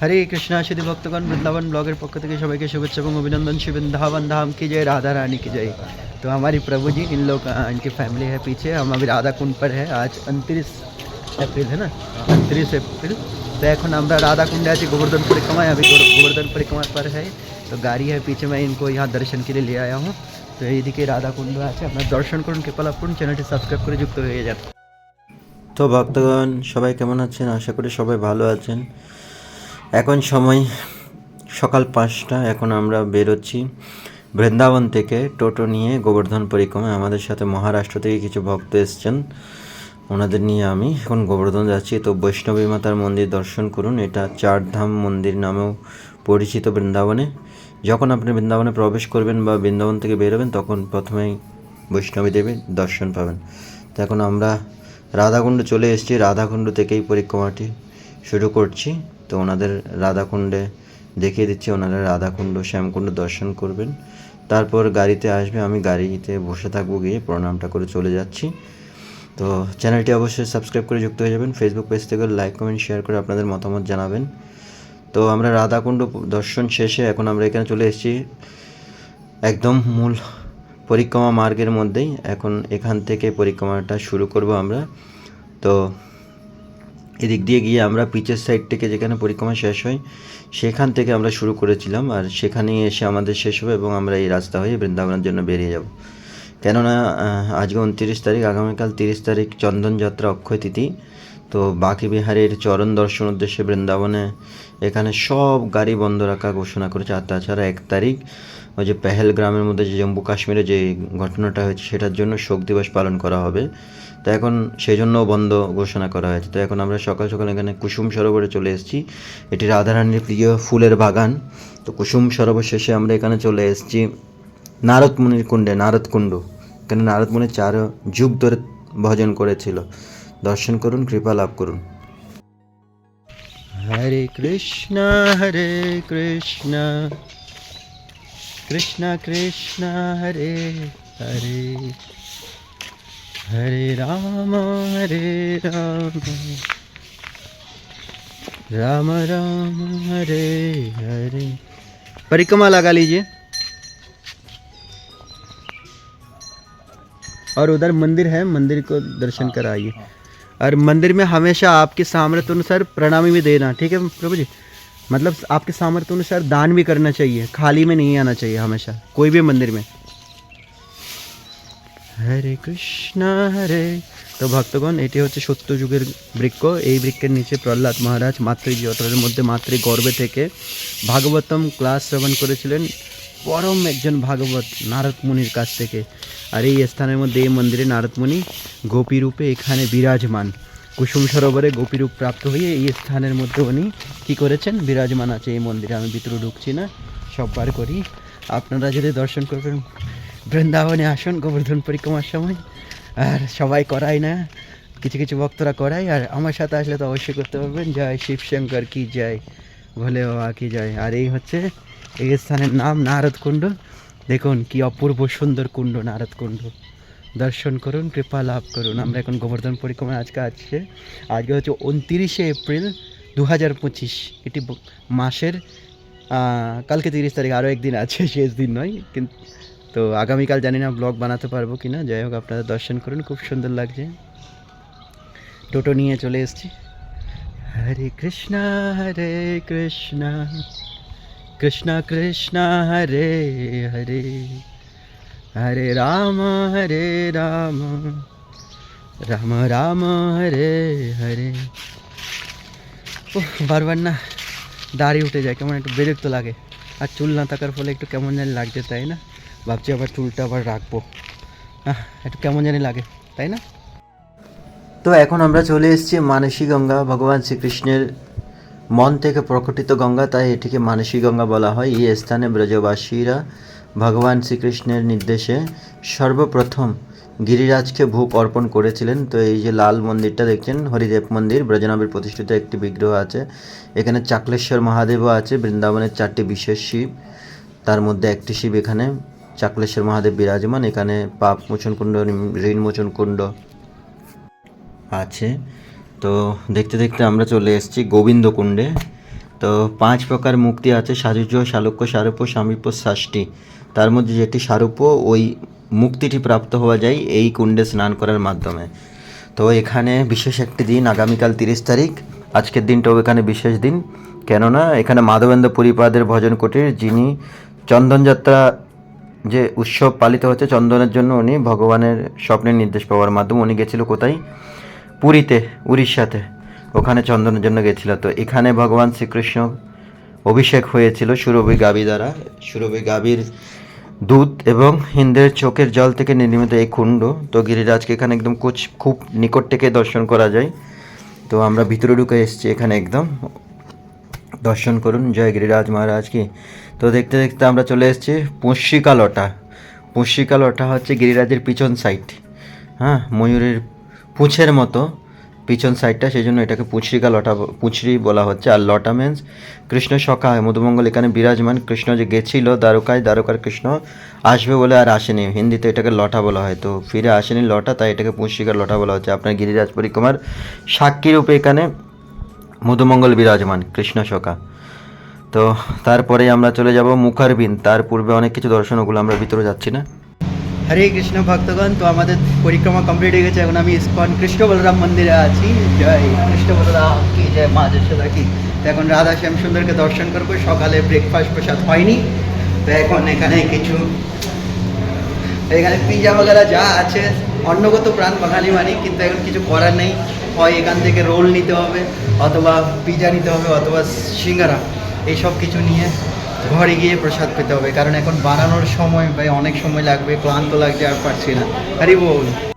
হরে কৃষ্ণ শুধু ভক্তগণ, বৃন্দাবন ব্লগের পক্ষ থেকে সবাইকে শুভেচ্ছা এবং অভিনন্দন। শিবেন धावन ধাম की জয়? राधा रानी की जय तो हमारी प्रभु जी इन लोग इनकी फैमिली है पीछे हम अभी राधा कुंड पर है এপ্রিল হ্যাঁ ना উনত্রিশ এপ্রিল। তো এখন আমরা রাধা কুণ্ডে আছি গোবর্ধন परिक्रमा अभी गोवर्धन परिक्रमा पर है। तो गाड़ी है पीछे मैं इनको यहाँ दर्शन के लिए ले आया তো এইদিকে রাধা কুণ্ড আছে, আপনার দর্শন করুন, কৃপালা করুন চ্যানেলটি সাবস্ক্রাইব করে যুক্ত হয়ে যান। তো ভক্তগণ, সবাই কেমন আছেন? আশা করি সবাই ভালো আছেন। এখন সময় সকাল পাঁচটা, এখন আমরা বেরোচ্ছি বৃন্দাবন থেকে টোটো নিয়ে গোবর্ধন পরিক্রমা। আমাদের সাথে মহারাষ্ট্র থেকে কিছু ভক্ত এসছেন, ওনাদের নিয়ে আমি এখন গোবর্ধন যাচ্ছি। তো বৈষ্ণবী মাতার মন্দির দর্শন করুন, এটা চারধাম মন্দির নামেও পরিচিত বৃন্দাবনে। যখন আপনি বৃন্দাবনে প্রবেশ করবেন বা বৃন্দাবন থেকে বেরোবেন, তখন প্রথমেই বৈষ্ণবী দেবীর দর্শন পাবেন। তো এখন আমরা রাধাকুণ্ড চলে এসেছি। রাধাকুণ্ড থেকেই পরিক্রমাটি শুরু করছি। তো ওনাদের রাধাকুণ্ডে দেখিয়ে দিচ্ছি, ওনারা রাধাকুণ্ড, শ্যামকুণ্ড দর্শন করবেন। তারপর গাড়িতে আসবে, আমি গাড়িতে বসে থাকব গিয়ে প্রণামটা করে চলে যাচ্ছি। তো চ্যানেলটি অবশ্যই সাবস্ক্রাইব করে যুক্ত হয়ে যাবেন। ফেসবুক পেজ থেকে লাইক কমেন্ট শেয়ার করে আপনাদের মতামত জানাবেন। তো আমরা রাধাকুণ্ড দর্শন শেষে এখন আমরা এখানে চলে এসেছি। একদম মূল পরিক্রমা মার্গের মধ্যেই এখন এখান থেকে পরিক্রমাটা শুরু করব আমরা। তো এদিক দিয়ে গিয়ে আমরা পিচের সাইড থেকে যেখানে পরিক্রমা শেষ হয়, সেখান থেকে আমরা শুরু করেছিলাম আর সেখানেই এসে আমাদের শেষ হবে এবং আমরা এই রাস্তা হয়ে বৃন্দাবনের জন্য বেরিয়ে যাব। কেননা আজকে উনত্রিশ তারিখ, আগামীকাল তিরিশ তারিখ চন্দনযাত্রা অক্ষয় তিথি তো বাকি বিহারের চরণ দর্শন উদ্দেশ্যে বৃন্দাবনে এখানে সব গাড়ি বন্ধ রাখা ঘোষণা করেছে। আর তাছাড়া এক তারিখ ওই যে পেহেলগ্রামের মধ্যে যে জম্মু কাশ্মীরে যে ঘটনাটা হয়েছে, সেটার জন্য শোক দিবস পালন করা হবে। তো এখন সেই জন্য বন্ধ ঘোষণা করা হয়েছে। তো এখন আমরা সকাল সকাল এখানে কুসুম সরোবরে চলে এসেছি। এটি রাধারানীর প্রিয় ফুলের বাগান। তো কুসুম সরোবর শেষে আমরা এখানে চলে এসেছি নারদ মুনির কুণ্ডে নারদ কুণ্ড এখানে নারদ মুনি চার যুগ ধরে ভজন করেছিল। দর্শন করুন কৃপা লাভ করুন হরে কৃষ্ণ হরে কৃষ্ণ কৃষ্ণ কৃষ্ণ হরে হরে हरे राम हरे राम राम राम हरे हरे परिक्रमा लगा लीजिए और उधर मंदिर है मंदिर को दर्शन कराइए और मंदिर में हमेशा आपके सामर्थ्य अनुसार प्रणामी भी देना ठीक है प्रभु जी मतलब आपके सामर्थ्य अनुसार दान भी करना चाहिए खाली में नहीं आना चाहिए हमेशा कोई भी मंदिर में হরে কৃষ্ণ হরে তো ভক্তগণ এটি হচ্ছে সত্য যুগের বৃক্ষ এই বৃক্ষের নিচে প্রহ্লাদ মহারাজ মাতৃ জঠরের মধ্যে মাতৃ গর্ভে থেকে ভাগবতম ক্লাস শ্রবণ করেছিলেন পরম একজন ভাগবত নারদ মুনির কাছ থেকে আর এই স্থানের মধ্যে এই মন্দিরে নারদ মুনি গোপীরূপে এখানে বিরাজমান। কুসুম সরোবরে গোপীরূপ প্রাপ্ত হয়ে এই স্থানের মধ্যে উনি কী করেছেন? বিরাজমান আছে এই মন্দিরে, আমি ভিতরে ঢুকছি না, সববার করি। আপনারা যদি দর্শন করবেন, বৃন্দাবনে আসুন, গোবর্ধন পরিক্রমার সময়। আর সবাই করায় না, কিছু কিছু ভক্তরা করায়, আর আমার সাথে আসলে তো অবশ্যই করতে পারবেন। জয় শিবশঙ্কর কি জয়? ভোলে বাবা, কি জয়? আর এই হচ্ছে, এই স্থানের নাম নারদ কুণ্ড দেখুন, কি অপূর্ব সুন্দর কুণ্ড, নারদ কুণ্ড। দর্শন করুন, কৃপা লাভ করুন। আমরা এখন গোবর্ধন পরিক্রমা আজকে আছে আজকে হচ্ছে উনতিরিশে এপ্রিল দু হাজার পঁচিশ। এটি মাসের কালকে তিরিশ তারিখ, আরও একদিন আছে, শেষ দিন নয় কিন্তু তো আগামীকাল জানি না ব্লগ বানাতে পারব কি না যাই হোক, আপনারা দর্শন করুন, খুব সুন্দর লাগছে। টোটো নিয়ে চলে এসছি। হরে কৃষ্ণ হরে কৃষ্ণ। কৃষ্ণ কৃষ্ণ হরে হরে হরে রাম হরে রাম রাম রাম হরে হরে। ও বারবার না দাড়ি উঠে যায় কেমন একটু বিরক্ত লাগে। আর চুল না থাকার ফলে একটু কেমন জানি লাগছে তাই না? ভাবছি আবার চুলটা আবার রাখব। আহ, একটু কেমন জানি লাগে তাই না? তো এখন আমরা চলে এসেছি মানসী গঙ্গা ভগবান শ্রীকৃষ্ণের মন থেকে প্রকটিত গঙ্গা, তাই এটিকে মানসী গঙ্গা বলা হয়। এই স্থানে ব্রজবাসীরা ভগবান শ্রীকৃষ্ণের নির্দেশে সর্বপ্রথম গিরিরাজকে ভোগ অর্পণ করেছিলেন। তো এই যে লাল মন্দিরটা দেখছেন, হরিদেব মন্দির ব্রজনবীর প্রতিষ্ঠিত একটি বিগ্রহ আছে। এখানে চাকলেশ্বর মহাদেবও আছে, বৃন্দাবনের চারটি বিশেষ শিব। তার মধ্যে একটি শিব এখানে, চাকলেশ্বর মহাদেব বিরাজমান। এখানে পাপ মোচন কুণ্ড ঋণ মোচন কুণ্ড আছে। তো দেখতে দেখতে আমরা চলে এসেছি গোবিন্দকুণ্ডে। তো পাঁচ প্রকার মুক্তি আছে, সাজুজ্য, শালুক্য সারূপ্য সামীপ্য, ষষ্ঠী। তার মধ্যে যেটি সারূপ্য ওই মুক্তিটি প্রাপ্ত হওয়া যায় এই কুণ্ডে স্নান করার মাধ্যমে। তো এখানে বিশেষ একটি দিন, আগামীকাল তিরিশ তারিখ। আজকের দিনটাও এখানে বিশেষ দিন। কেননা এখানে মাধবেন্দ্র পুরীপাদের ভজন কুটির, যিনি চন্দনযাত্রা যে উৎসব পালিত হচ্ছে, চন্দনের জন্য উনি ভগবানের স্বপ্নের নির্দেশ পাওয়ার মাধ্যমে উনি গেছিল কোথায়? পুরীতে, উড়িষ্যাতে। ওখানে চন্দনের জন্য গেছিল। তো এখানে ভগবান শ্রীকৃষ্ণ অভিষেক হয়েছিল সুরভি গাবি দ্বারা। সুরভি গাবির দুধ এবং হিন্দের চোখের জল থেকে নির্মিত এই কুণ্ড। তো গিরিরাজকে এখানে একদম কুচ খুব নিকট থেকে দর্শন করা যায়। তো আমরা ভিতরে ঢুকে এসেছি এখানে একদম। দর্শন করুন। জয় গিরিরাজ মহারাজ কি? তো দেখতে দেখতে আমরা চলে এসেছি পুষ্যিকা লটা। লটা হচ্ছে গিরিরাজের পিছন সাইড হ্যাঁ ময়ূরের পুঁছের মতো, পিছন সাইডটা সেই জন্য এটাকে পুঁচরিকা লটা পুঁচরি বলা হচ্ছে। আর লটা মিন্স কৃষ্ণ সখা, মধুমঙ্গল, এখানে বিরাজমান কৃষ্ণ যে গেছিল, দ্বারকায়, দ্বারকার কৃষ্ণ আসবে বলে আর আসেনি। হিন্দিতে এটাকে লটা বলা হয়। তো ফিরে আসেনি লটা, তাই এটাকে পুঁচরিকার লটা বলা হচ্ছে। আপনার গিরিরাজ পরিক্রমার সাক্ষী রূপে এখানে মধুমঙ্গল বিরাজমান, কৃষ্ণ সখা। তো তারপরে আমরা চলে যাব মুখারবিন তার পূর্বে অনেক কিছু দর্শন ওগুলো আমরা ভিতরে যাচ্ছি না। হরে কৃষ্ণ ভক্তগণ, তো আমাদের পরিক্রমা কমপ্লিট হয়ে গেছে। এখন আমি ইস্কন কৃষ্ণ বলরাম মন্দিরে আছি। জয় কৃষ্ণ বলরাম, কি জয় মা যশোদা কি। তো এখন রাধা শ্যাম সুন্দরকে দর্শন করব। সকালে ব্রেকফাস্ট প্রসাদ হয়নি। তো এখন এখানে কিছু, এখানে পিজা বগেরা যা আছে, অন্নগত প্রাণ বাঙালি মানি, কিন্তু এখন কিছু করার নেই। হয় এখান থেকে রোল নিতে হবে, অথবা পিজা নিতে হবে, অথবা সিঙ্গারা, এইসব কিছু নিয়ে ঘরে গিয়ে প্রসাদ পেতে হবে, কারণ এখন বানানোর সময় ভাই অনেক সময় লাগবে, ক্লান্ত লাগছে আর পারছি না। হারি বল।